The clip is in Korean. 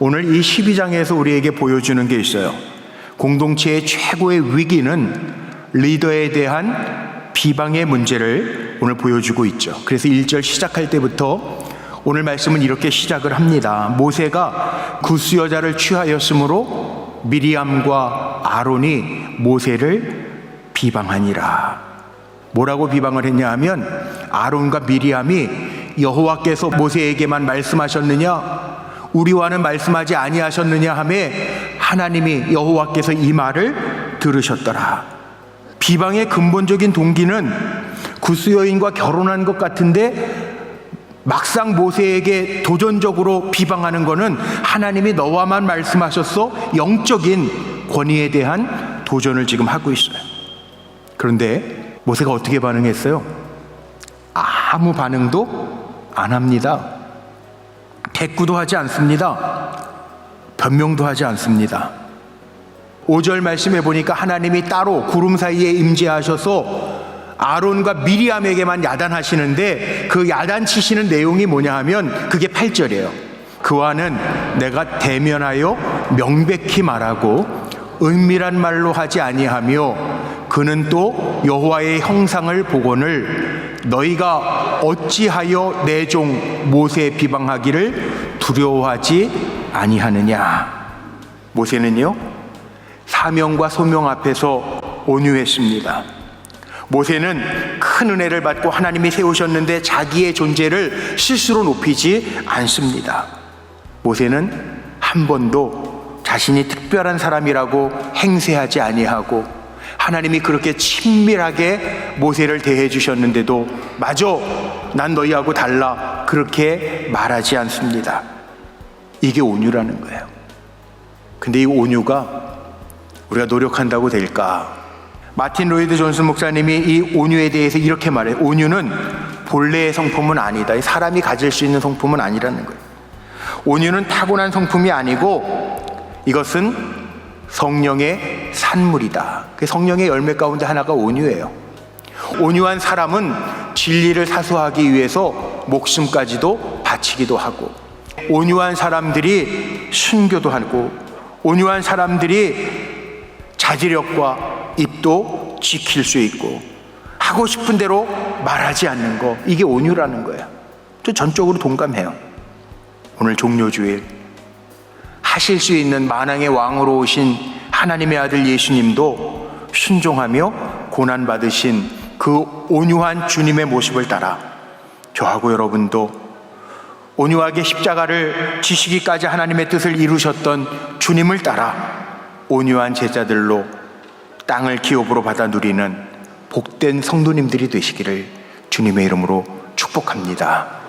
오늘 이 12장에서 우리에게 보여주는 게 있어요. 공동체의 최고의 위기는 리더에 대한 비방의 문제를 오늘 보여주고 있죠. 그래서 1절 시작할 때부터 오늘 말씀은 이렇게 시작을 합니다. 모세가 구스 여자를 취하였으므로 미리암과 아론이 모세를 비방하니라. 뭐라고 비방을 했냐 하면 아론과 미리암이 여호와께서 모세에게만 말씀하셨느냐 우리와는 말씀하지 아니하셨느냐 하매 하나님이 여호와께서 이 말을 들으셨더라. 비방의 근본적인 동기는 구스 여인과 결혼한 것 같은데 막상 모세에게 도전적으로 비방하는 것은 하나님이 너와만 말씀하셨어 영적인 권위에 대한 도전을 지금 하고 있어요. 그런데 모세가 어떻게 반응했어요? 아무 반응도 안 합니다. 대꾸도 하지 않습니다. 변명도 하지 않습니다. 5절 말씀해 보니까 하나님이 따로 구름 사이에 임재하셔서 아론과 미리암에게만 야단하시는데 그 야단치시는 내용이 뭐냐 하면 그게 8절이에요. 그와는 내가 대면하여 명백히 말하고 은밀한 말로 하지 아니하며 그는 또 여호와의 형상을 보거늘 너희가 어찌하여 내 종 모세 비방하기를 두려워하지 아니하느냐? 모세는요 사명과 소명 앞에서 온유했습니다. 모세는 큰 은혜를 받고 하나님이 세우셨는데 자기의 존재를 스스로 높이지 않습니다. 모세는 한 번도 자신이 특별한 사람이라고 행세하지 아니하고 하나님이 그렇게 친밀하게 모세를 대해 주셨는데도 마저 난 너희하고 달라 그렇게 말하지 않습니다. 이게 온유라는 거예요. 근데 이 온유가 우리가 노력한다고 될까? 마틴 로이드 존슨 목사님이 이 온유에 대해서 이렇게 말해요. 온유는 본래의 성품은 아니다. 사람이 가질 수 있는 성품은 아니라는 거예요. 온유는 타고난 성품이 아니고 이것은 성령의 산물이다. 그 성령의 열매 가운데 하나가 온유예요. 온유한 사람은 진리를 사수하기 위해서 목숨까지도 바치기도 하고, 온유한 사람들이 순교도 하고, 온유한 사람들이 자제력과 입도 지킬 수 있고, 하고 싶은 대로 말하지 않는 거, 이게 온유라는 거예요. 저 전적으로 동감해요. 오늘 종료주일 하실 수 있는 만왕의 왕으로 오신 하나님의 아들 예수님도 순종하며 고난 받으신 그 온유한 주님의 모습을 따라 저하고 여러분도 온유하게 십자가를 지시기까지 하나님의 뜻을 이루셨던 주님을 따라 온유한 제자들로 땅을 기업으로 받아 누리는 복된 성도님들이 되시기를 주님의 이름으로 축복합니다.